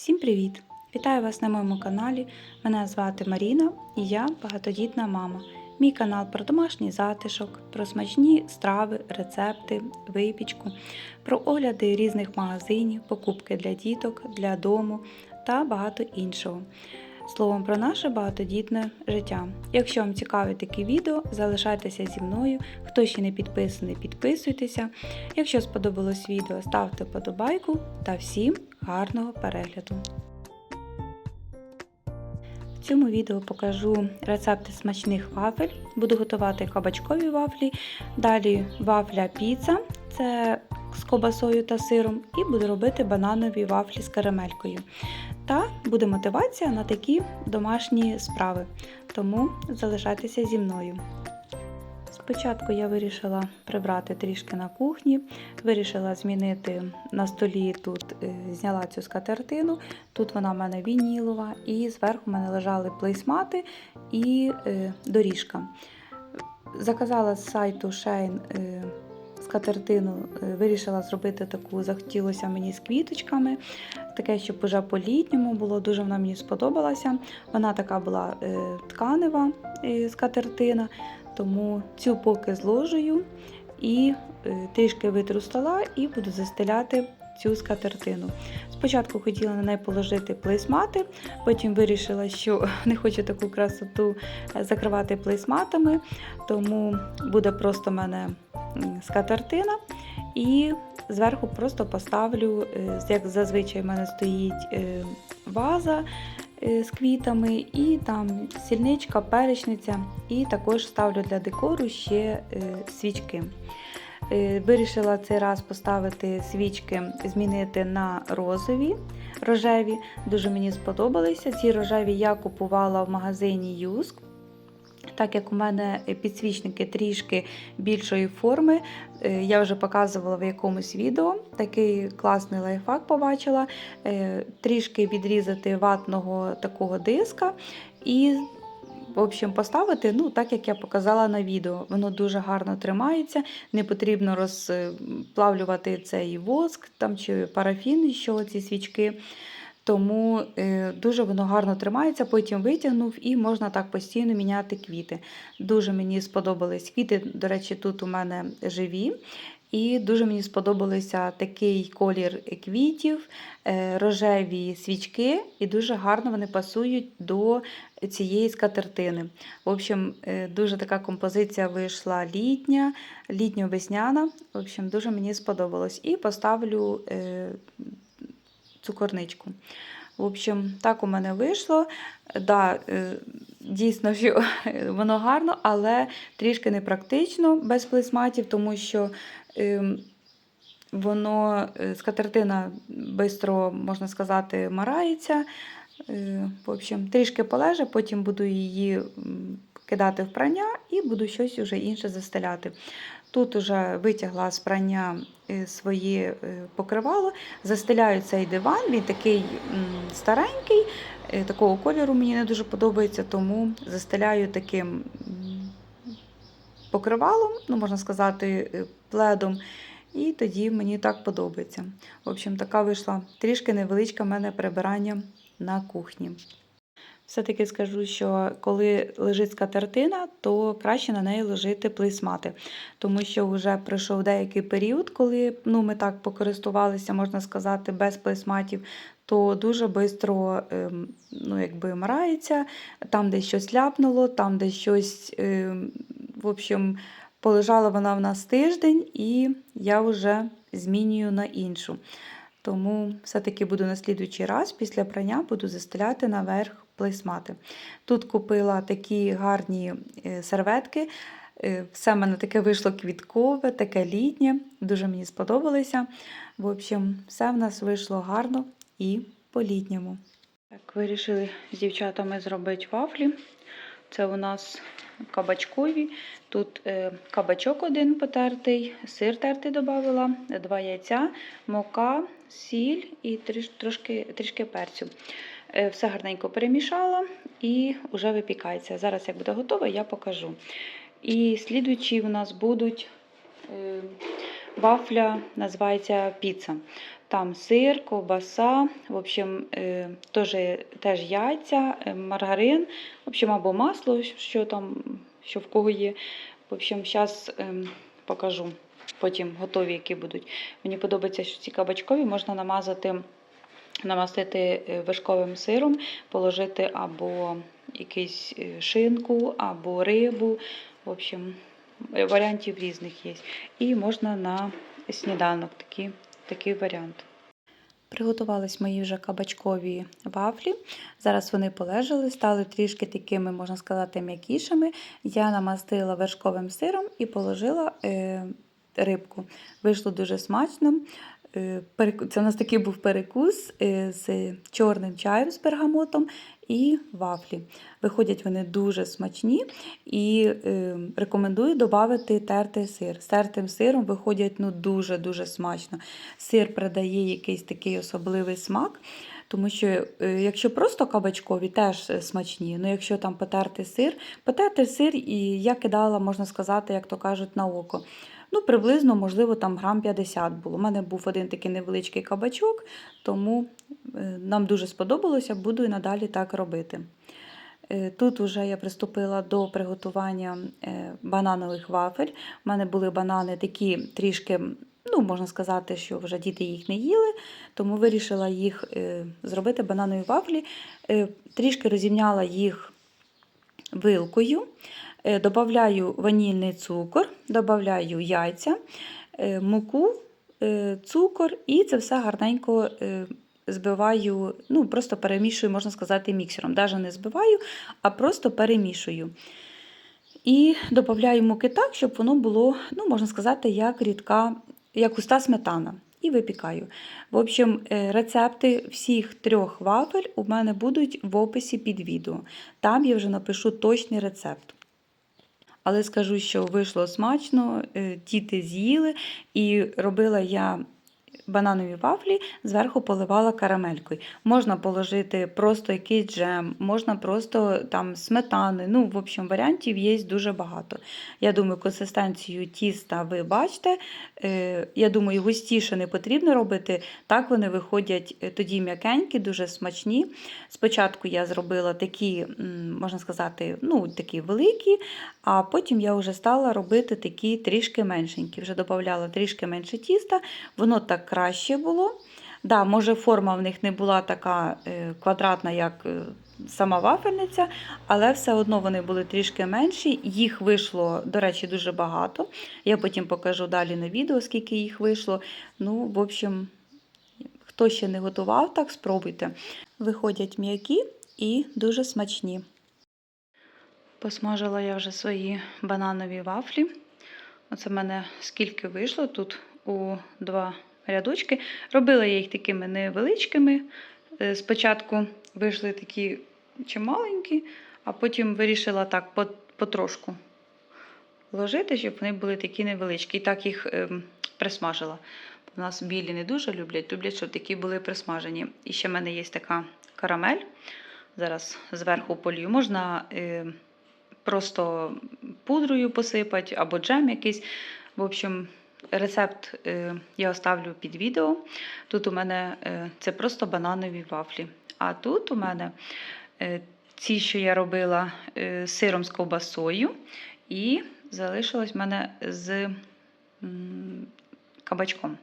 Всім привіт! Вітаю вас на моєму каналі. Мене звати Маріна і я багатодітна мама. Мій канал про домашній затишок, про смачні страви, рецепти, випічку, про огляди різних магазинів, покупки для діток, для дому та багато іншого. Словом про наше багатодітне життя. Якщо вам цікаві такі відео, залишайтеся зі мною. Хто ще не підписаний, підписуйтеся. Якщо сподобалось відео, ставте подобайку та всім гарного перегляду. В цьому відео покажу рецепти смачних вафель. Буду готувати кабачкові вафлі, далі вафля піца це з кобасою та сиром, і буду робити бананові вафлі з карамелькою. Та буде мотивація на такі домашні справи. Тому залишайтеся зі мною. Спочатку я вирішила прибрати трішки на кухні, вирішила змінити на столі тут, е, зняла цю скатертину. Тут вона в мене вінілова, і зверху в мене лежали плейсмати і е, доріжка. Заказала з сайту Shane е, скатертину, е, вирішила зробити таку, захотілося мені з квіточками, таке, щоб уже по-літньому було, дуже вона мені сподобалася. Вона така була е, тканева е, скатертина. Тому цю поки зложую і е, трішки витру стола і буду застеляти цю скатертину. Спочатку хотіла на неї положити плейсмати, потім вирішила, що не хочу таку красоту е, закривати плейсматами, тому буде просто в мене скатертина. І зверху просто поставлю, е, як зазвичай в мене стоїть е, ваза з квітами, і там сільничка, перечниця, і також ставлю для декору ще свічки. Е, Вирішила цей раз поставити свічки, змінити на розові, рожеві. Дуже мені сподобалися. Ці рожеві я купувала в магазині Юск. Так як у мене підсвічники трішки більшої форми, е, я вже показувала в якомусь відео. Такий класний лайфхак побачила. Е, Трішки відрізати ватного такого диска і в общем, поставити, ну, так як я показала на відео. Воно дуже гарно тримається, не потрібно розплавлювати цей воск там, чи парафін, що ці свічки. Тому е, дуже воно гарно тримається, потім витягнув і можна так постійно міняти квіти. Дуже мені сподобались квіти, до речі, тут у мене живі. І дуже мені сподобалися такий колір квітів, е, рожеві свічки, і дуже гарно вони пасують до цієї скатертини. В общем, е, дуже така композиція вийшла літня, літньо-весняна. В общем, дуже мені сподобалось. І поставлю е, цукорничку. В общем, так у мене вийшло. Да, дійсно, що воно гарно, але трішки непрактично без плейсматів, тому що воно е, скатертина швидко, можна сказати, марається. Е, В общем, трішки полеже, потім буду її кидати в прання і буду щось уже інше застеляти. Тут уже витягла з прання е, своє е, покривало, застеляю цей диван, він такий старенький, е, такого кольору мені не дуже подобається, тому застеляю таким покривалом, ну, можна сказати, е, пледом. І тоді мені так подобається. В общем, така вийшла трішки невеличке в мене прибирання на кухні. Все-таки скажу, що коли лежить скатертина, то краще на неї ложити плейсмати. Тому що вже пройшов деякий період, коли ну, ми так покористувалися, можна сказати, без плейсматів, то дуже швидко ем, ну, якби там десь щось ляпнуло, там десь щось, ем, в общем, полежала вона в нас тиждень, і я вже змінюю на іншу. Тому все-таки буду на слідуючий раз після прання буду застеляти наверх плейсмати. Тут купила такі гарні е, серветки. Е, Все в мене таке вийшло квіткове, таке літнє, дуже мені сподобалося. В общем, все в нас вийшло гарно і по-літньому. Так, вирішили з дівчатами зробити вафлі. Це у нас кабачкові. Тут е, кабачок один потертий, сир тертий додавала, два яйця, мука, сіль і трошки, трішки перцю. Е, все гарненько перемішала і вже випікається. Зараз, як буде готово, я покажу. І слідуючі у нас будуть е, вафля, називається піца. Там сир, ковбаса, в общем, теж, теж яйця, маргарин, в общем, або масло, що там, що в кого є. В общем, зараз покажу потім готові, які будуть. Мені подобається, що ці кабачкові можна намазати, намастити е, вершковим сиром, положити або якусь е, шинку, або рибу. В общем, варіантів різних є. І можна на сніданок такий, такий варіант. Приготувались мої вже кабачкові вафлі. Зараз вони полежали, стали трішки такими, можна сказати, м'якішими. Я намастила вершковим сиром і положила е, рибку. Вийшло дуже смачно. Е, Це у нас такий був перекус е, з чорним чаєм з бергамотом і вафлі. Виходять вони дуже смачні і е, рекомендую додати тертий сир. З тертим сиром виходять ну, дуже-дуже смачно. Сир придає якийсь такий особливий смак. Тому що, якщо просто кабачкові, теж смачні. Ну, якщо там потертий сир, потертий сир, і я кидала, можна сказати, як то кажуть, на око. Ну, приблизно, можливо, там грам 50 було. У мене був один такий невеличкий кабачок, тому е, нам дуже сподобалося, буду і надалі так робити. Е, Тут вже я приступила до приготування е, бананових вафель. У мене були банани такі трішки, ну, можна сказати, що вже діти їх не їли, тому вирішила їх зробити бананові вафлі. Трішки розімняла їх вилкою. Е, Добавляю ванільний цукор, добавляю яйця, е, муку, е, цукор і це все гарненько збиваю, ну просто перемішую, можна сказати, міксером. Навіть не збиваю, а просто перемішую. І додаю муки так, щоб воно було, ну, можна сказати, як рідка, як густа сметана. І випікаю. В общем, рецепти всіх трьох вафель у мене будуть в описі під відео. Там я вже напишу точний рецепт. Але скажу, що вийшло смачно, е, діти з'їли, і робила я бананові вафлі, зверху поливала карамелькою. Можна положити просто якийсь джем, можна просто там сметани. Ну, в общем, варіантів є дуже багато. Я думаю, консистенцію тіста ви бачите. Е, Я думаю, густіше не потрібно робити. Так вони виходять е, тоді м'якенькі, дуже смачні. Спочатку я зробила такі, можна сказати, ну, такі великі, а потім я вже стала робити такі трішки меншенькі. Вже додавала трішки менше тіста, воно так краще було. Да, може, форма в них не була така е, квадратна, як е, сама вафельниця, але все одно вони були трішки менші. Їх вийшло, до речі, дуже багато. Я потім покажу далі на відео, скільки їх вийшло. Ну, в общем, хто ще не готував, так спробуйте. Виходять м'які і дуже смачні. Посмажила я вже свої бананові вафлі. Оце в мене скільки вийшло тут у два рядочки. Робила я їх такими невеличкими. Е, Спочатку вийшли такі чималенькі, а потім вирішила так потрошку ложити, щоб вони були такі невеличкі. І так їх ем, присмажила. У нас білі не дуже люблять, люблять, щоб такі були присмажені. І ще в мене є така карамель. Зараз зверху полью. Можна е, просто пудрою посипати або джем якийсь. В общем, рецепт е, я оставлю під відео. Тут у мене е, це просто бананові вафлі. А тут у мене е, ці, що я робила з сиром з ковбасою, і залишилось в мене з кабачком.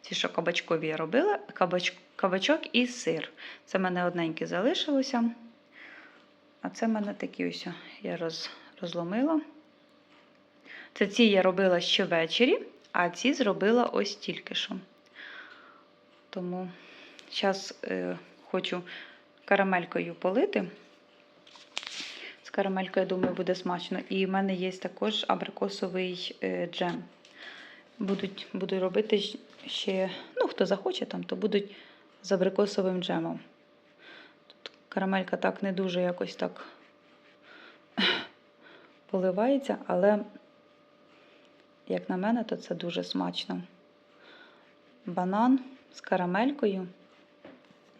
Ці, що кабачкові я робила, кабач, кабачок і сир. Це в мене одненьке залишилося. А це в мене такі ось я роз, розломила. Це ці я робила ще ввечері, а ці зробила ось тільки що. Тому зараз е, хочу карамелькою полити. З карамелькою, я думаю, буде смачно. І в мене є також абрикосовий е, джем. Будуть, буду робити ще, ну, хто захоче, там, то будуть з абрикосовим джемом. Тут карамелька так не дуже якось так поливається, але, як на мене, то це дуже смачно. Банан з карамелькою.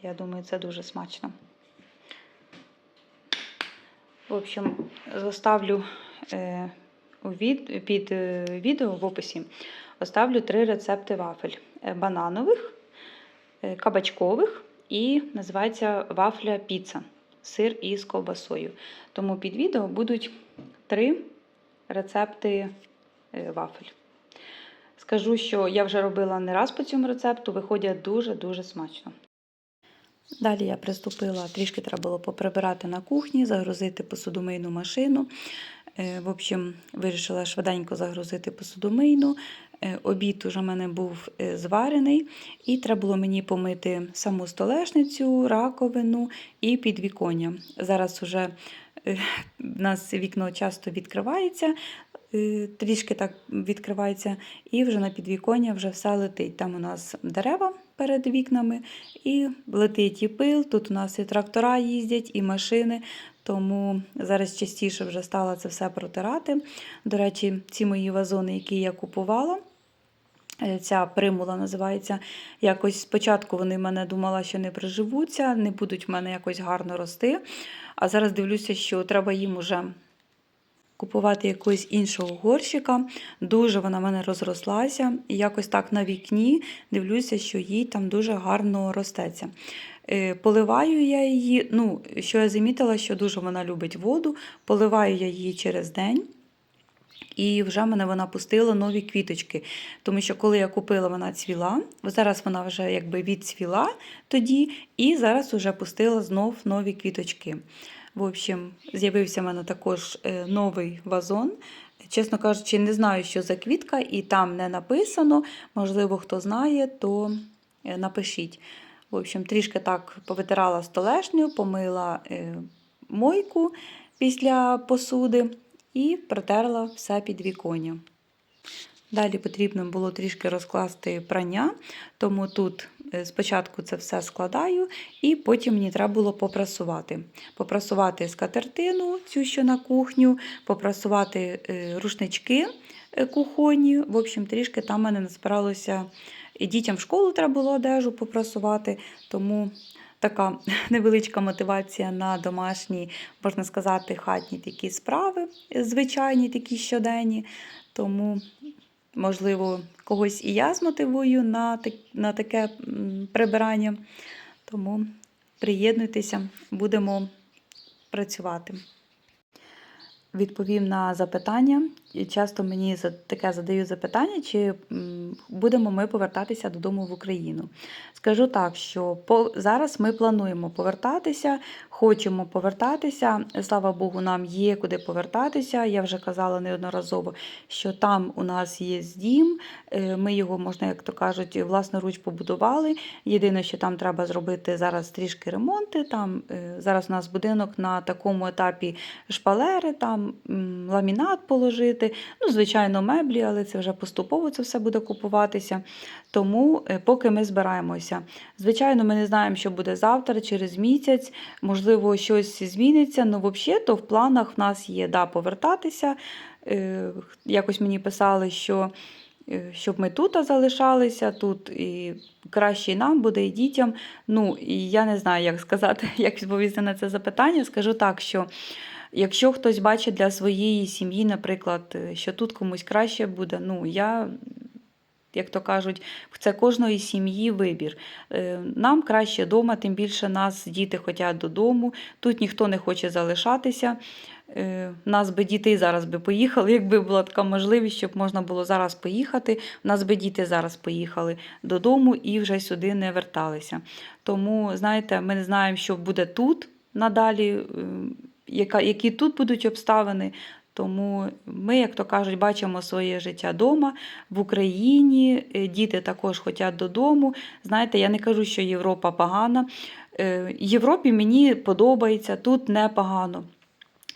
Я думаю, це дуже смачно. В общем, заставлю е, під е, відео в описі. Оставлю три рецепти вафель: Е, бананових, кабачкових і називається вафля піца. Сир із ковбасою. Тому під відео будуть три рецепти вафель. Скажу, що я вже робила не раз по цьому рецепту, виходять дуже-дуже смачно. Далі я приступила, трішки треба було поприбирати на кухні, загрузити посудомийну машину. Е, В общем, вирішила швиденько загрузити посудомийну. Е, Обід уже в мене був е, зварений, і треба було мені помити саму столешницю, раковину і підвіконня. Зараз уже е, в нас вікно часто відкривається, е, трішки так відкривається, і вже на підвіконня вже все летить. Там у нас дерева перед вікнами, і летить і пил. Тут у нас і трактора їздять, і машини. Тому зараз частіше вже стала це все протирати. До речі, ці мої вазони, які я купувала. е, Ця примула називається. Якось спочатку вони мене думала, що не приживуться, не будуть в мене якось гарно рости. А зараз дивлюся, що треба їм уже купувати якогось іншого горщика. Дуже вона в мене розрослася. І якось так на вікні дивлюся, що їй там дуже гарно ростеться. Е, Поливаю я її, ну, що я замітила, що дуже вона любить воду. Поливаю я її через день. І вже мене вона пустила нові квіточки. Тому що коли я купила, вона цвіла. Зараз вона вже якби відцвіла тоді, і зараз вже пустила знов нові квіточки. В общем, з'явився в мене також е, новий вазон. Чесно кажучи, не знаю, що за квітка, і там не написано. Можливо, хто знає, то е, напишіть. В общем, трішки так повитирала столешню, помила е, мойку після посуди і протерла все під віконня. Далі потрібно було трішки розкласти прання, тому тут спочатку це все складаю, і потім мені треба було попрасувати. Попрасувати скатертину, цю що на кухню, попрасувати е, рушнички е, кухонні. В общем, трішки там мене назбиралося. І дітям в школу треба було одежу попрасувати, тому така невеличка мотивація на домашні, можна сказати, хатні такі справи, звичайні такі щоденні. Тому, можливо, когось і я змотивую на, на таке прибирання. Тому приєднуйтеся, будемо працювати. Відповім на запитання. Часто мені таке задають запитання, чи будемо ми повертатися додому в Україну. Скажу так, що зараз ми плануємо повертатися, хочемо повертатися. Слава Богу, нам є куди повертатися. Я вже казала неодноразово, що там у нас є дім. е, Ми його, можна, як то кажуть, власноруч побудували. Єдине, що там треба зробити зараз трішки ремонти. Там е, зараз у нас будинок на такому етапі шпалери, там ламінат положити. Ну, звичайно, меблі, але це вже поступово це все буде купуватися. Тому е, поки ми збираємося. Звичайно, ми не знаємо, що буде завтра, через місяць. Можливо, щось зміниться. Ну, взагалі, то в планах в нас є да, повертатися. Е, Якось мені писали, що е, щоб ми тут залишалися, тут і краще і нам буде, і дітям. Ну, і я не знаю, як сказати, як відповісти на це запитання. Скажу так, що якщо хтось бачить для своєї сім'ї, наприклад, е, що тут комусь краще буде, ну я. Як то кажуть, це кожної сім'ї вибір. Е, Нам краще вдома, тим більше нас діти хочуть додому. Тут ніхто не хоче залишатися. Е, Нас би діти зараз би поїхали, якби була така можливість, щоб можна було зараз поїхати. Нас би діти зараз поїхали додому і вже сюди не верталися. Тому, знаєте, ми не знаємо, що буде тут надалі, яка, які тут будуть обставини. Тому ми, як то кажуть, бачимо своє життя вдома, в Україні. Е, Діти також хочуть додому. Знаєте, я не кажу, що Європа погана. Е, Європі мені подобається, тут непогано.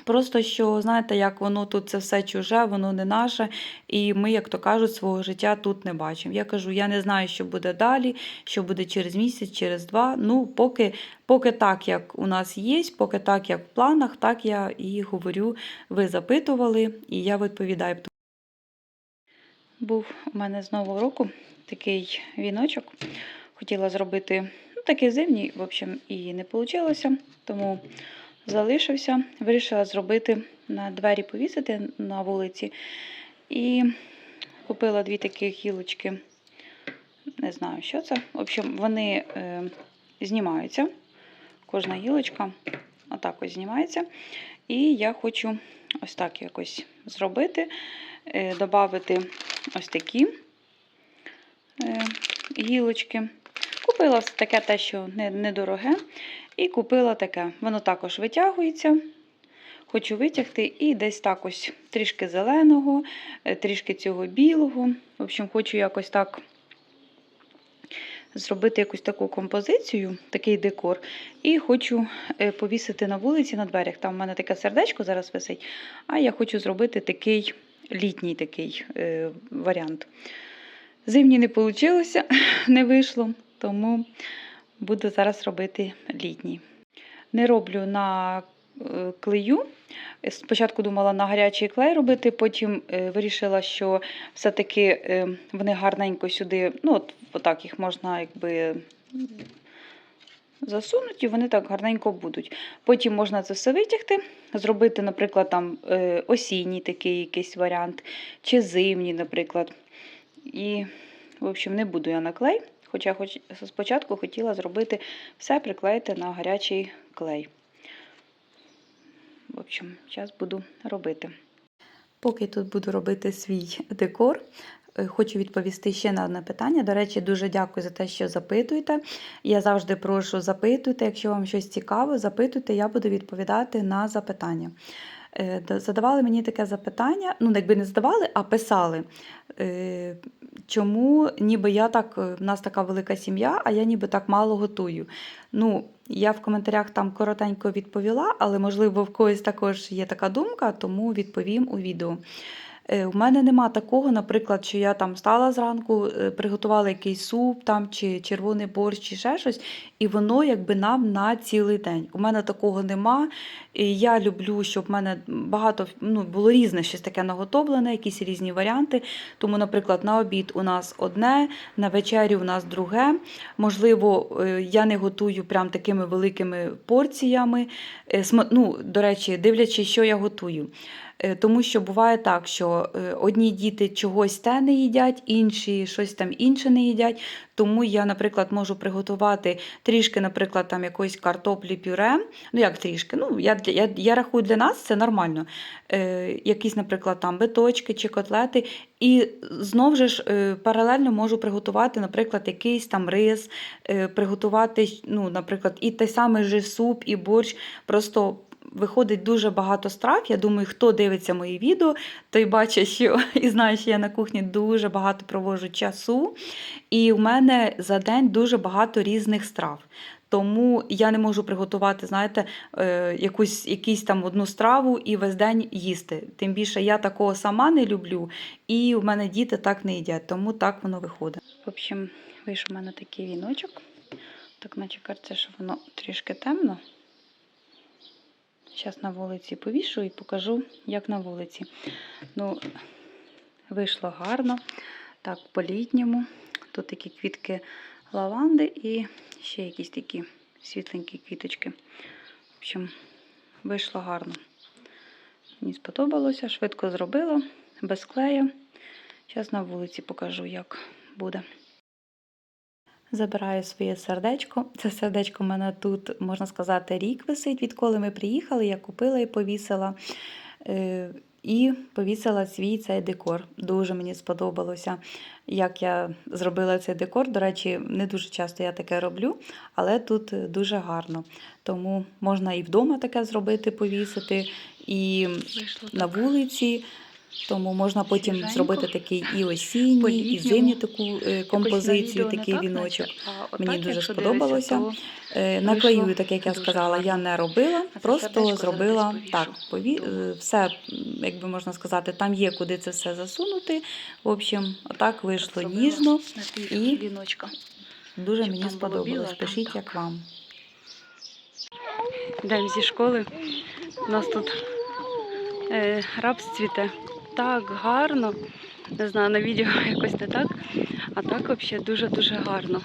Просто що, знаєте, як воно тут це все чуже, воно не наше, і ми, як то кажуть, свого життя тут не бачимо. Я кажу, я не знаю, що буде далі, що буде через місяць, через два. Ну, поки, поки так, як у нас є, поки так, як в планах, так я і говорю. Ви запитували, і я відповідаю. Був у мене з нового року такий віночок. Хотіла зробити ну, такий зимній, в общем, і не вийшло, тому залишився. Вирішила зробити на двері повісити на вулиці. І купила дві такі гілочки Не знаю, що це. В общем, вони е, знімаються. Кожна гілочка отак ось знімається. І я хочу ось так якось зробити, е, додати ось такі е, гілочки. Купила таке те, що недороге. І купила таке. Воно також витягується. Хочу витягти і десь так ось трішки зеленого, е, трішки цього білого. В общем, хочу якось так зробити якусь таку композицію, такий декор. І хочу е, повісити на вулиці на дверях. Там в мене таке сердечко зараз висить. А я хочу зробити такий літній такий е, варіант. Зимній не вийшло, не вийшло, тому буду зараз робити літній. Не роблю на е, клею. Спочатку думала на гарячий клей робити, потім е, вирішила, що все-таки е, вони гарненько сюди, ну, от, отак їх можна якби засунути, вони так гарненько будуть. Потім можна це все витягти, зробити, наприклад, там осінній такий якийсь варіант, чи зимній, наприклад. І, в общем, не буду я на клей, хоча хоч спочатку хотіла зробити все приклеїти на гарячий клей. В общем, зараз буду робити. Поки тут буду робити свій декор, е, хочу відповісти ще на одне питання. До речі, дуже дякую за те, що запитуєте. Я завжди прошу запитуйте, якщо вам щось цікаво, запитуйте, я буду відповідати на запитання. Е, Задавали мені таке запитання, ну, якби не задавали, а писали. Е, Чому ніби я так, е, в нас така велика сім'я, а я ніби так мало готую. Ну, я в коментарях там коротенько відповіла, але можливо в когось також є така думка, тому відповім у відео. Е, У мене нема такого, наприклад, що я там стала зранку, е, приготувала якийсь суп там, чи червоний борщ, чи ще щось, і воно якби нам на цілий день. У мене такого нема. І я люблю, щоб в мене багато ну, було різне щось таке наготовлене, якісь різні варіанти. Тому, наприклад, на обід у нас одне, на вечерю у нас друге. Можливо, е, я не готую прям такими великими порціями. Е, Ну, до речі, дивлячись, що я готую. Е, Тому що буває так, що е, одні діти чогось те не їдять, інші щось там інше не їдять. Тому я, наприклад, можу приготувати трішки, наприклад, там якоїсь картоплі пюре. Ну, як трішки, ну, я, я, я рахую для нас це нормально. Е, якісь, наприклад, там биточки чи котлети. І знов же ж е, паралельно можу приготувати, наприклад, якийсь там рис, е, приготувати, ну, наприклад, і той самий же суп, і борщ. Просто виходить дуже багато страв. Я думаю, хто дивиться мої відео, той бачить, що і знає, що я на кухні дуже багато проводжу часу. І в мене за день дуже багато різних страв. Тому я не можу приготувати, знаєте, е, якусь якісь там одну страву і весь день їсти. Тим більше я такого сама не люблю, і в мене діти так не їдять, тому так воно виходить. В общем, вийшов у мене такий віночок. Так, наче кажеться, що воно трішки темно. Зараз на вулиці повішу і покажу, як на вулиці. Ну, вийшло гарно. Так, по-літньому. Тут такі квітки лаванди і ще якісь такі світленькі квіточки. В общем, вийшло гарно. Мені сподобалося, швидко зробила, без клею. Зараз на вулиці покажу, як буде. Забираю своє сердечко. Це сердечко в мене тут, можна сказати, рік висить, відколи ми приїхали, я купила і повісила. Е, І повісила свій цей декор. Дуже мені сподобалося, як я зробила цей декор. До речі, не дуже часто я таке роблю, але тут дуже гарно. Тому можна і вдома таке зробити, повісити, і на вулиці. Тому можна потім зробити такий і осінній, і по-літньому. таку е, композицію, такий так, віночок. отак, Мені дуже сподобалося. Е, Наклею, так як я сказала, я не робила, просто зробила так. Пові... е, Все, як би можна сказати, там є куди це все засунути. В общем, отак вийшло ніжно. і віночка. Дуже мені сподобалось. Пишіть, як вам. Йдемо зі школи. У нас тут рапс цвіте. Так гарно. Не знаю, на відео якось не так. А так взагалі дуже-дуже гарно.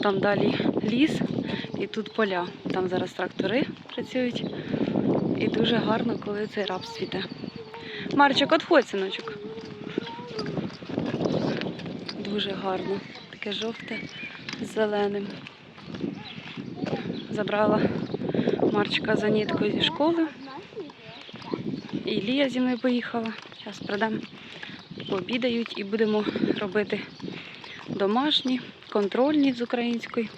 Там далі ліс і тут поля. Там зараз трактори працюють. І дуже гарно, коли цей рапс цвіте. Марчик, отходь, синочок. Дуже гарно. Таке жовте з зеленим. Забрала Марчика за ніткою зі школи. І Лія зі мною поїхала. Зараз прийдемо, пообідають і будемо робити домашні, контрольні з української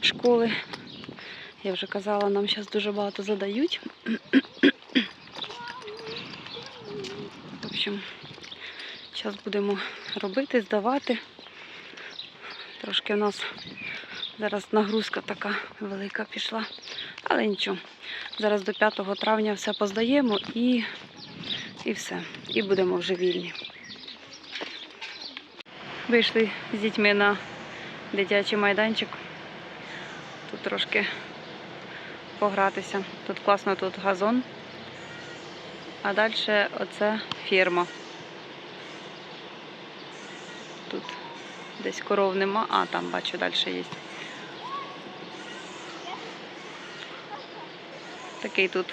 школи. Я вже казала, нам зараз дуже багато задають. В общем, зараз будемо робити, здавати. Трошки у нас зараз нагрузка така велика пішла. Але нічого. Зараз до 5 травня все поздаємо і, і все. І будемо вже вільні. Вийшли з дітьми на дитячий майданчик. Тут трошки погратися. Тут класно, тут газон. А далі оце ферма. Тут десь коров нема, а там бачу, далі є. Такий тут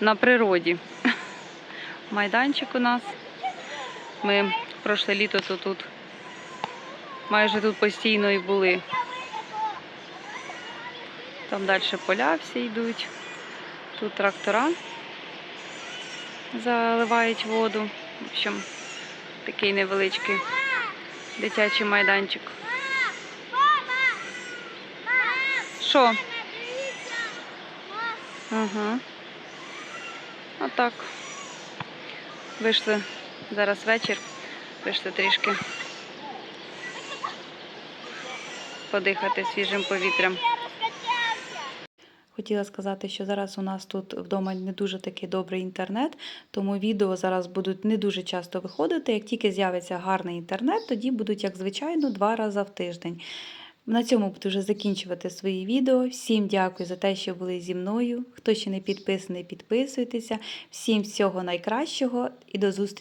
на природі. Майданчик у нас. Ми прошле літо то тут майже тут постійно і були. Там далі поля всі йдуть. Тут трактора заливають воду. В общем, такий невеличкий дитячий майданчик. Що? Ага. Отак. Вийшли зараз вечір. Вийшли трішки подихати свіжим повітрям. Хотіла сказати, що зараз у нас тут вдома не дуже такий добрий інтернет, тому відео зараз будуть не дуже часто виходити. Як тільки з'явиться гарний інтернет, тоді будуть, як звичайно, два рази в тиждень. На цьому буду вже закінчувати свої відео. Всім дякую за те, що були зі мною. Хто ще не підписаний, підписуйтеся. Всім всього найкращого і до зустрічі!